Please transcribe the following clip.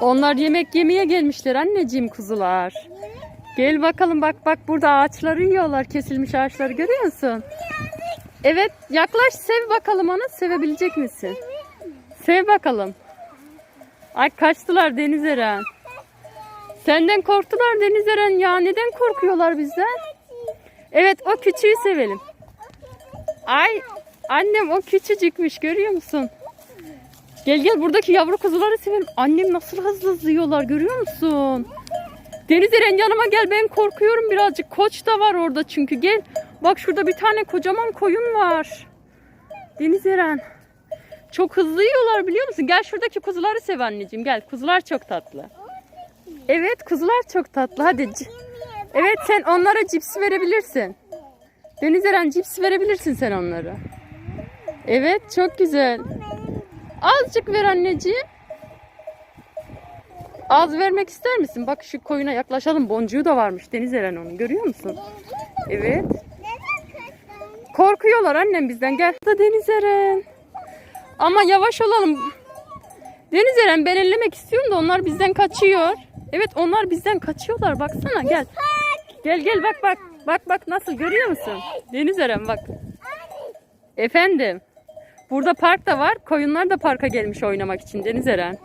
Onlar yemek yemeye gelmişler anneciğim kuzular. Gel bakalım bak bak burada ağaçları yiyorlar. Kesilmiş ağaçları görüyor musun? Evet yaklaş sev bakalım onu. Sevebilecek misin? Sev bakalım. Ay kaçtılar Deniz Eren. Senden korktular Deniz Eren ya. Neden korkuyorlar bizden? Evet o küçüğü sevelim. Ay annem o küçücükmüş görüyor musun? Gel gel buradaki yavru kuzuları sevelim. Annem nasıl hızlı hızlı yiyorlar görüyor musun? Deniz Eren yanıma gel ben korkuyorum birazcık. Koç da var orada çünkü gel. Bak şurada bir tane kocaman koyun var. Deniz Eren. Çok hızlı yiyorlar biliyor musun? Gel şuradaki kuzuları sev anneciğim gel. Kuzular çok tatlı. Evet kuzular çok tatlı hadi. Evet sen onlara cips verebilirsin. Deniz Eren cips verebilirsin sen onlara. Evet çok güzel. Azıcık ver anneciğim. Az vermek ister misin? Bak şu koyuna yaklaşalım. Boncuğu da varmış Deniz Eren onun. Görüyor musun? Evet. Korkuyorlar annem bizden. Gel. Da Deniz Eren. Ama yavaş olalım. Deniz Eren ben ellemek istiyorum da onlar bizden kaçıyor. Evet onlar bizden kaçıyorlar. Baksana gel. Gel gel bak bak. Bak bak nasıl görüyor musun? Deniz Eren bak. Efendim. Burada park da var. Koyunlar da parka gelmiş oynamak için Deniz Eren.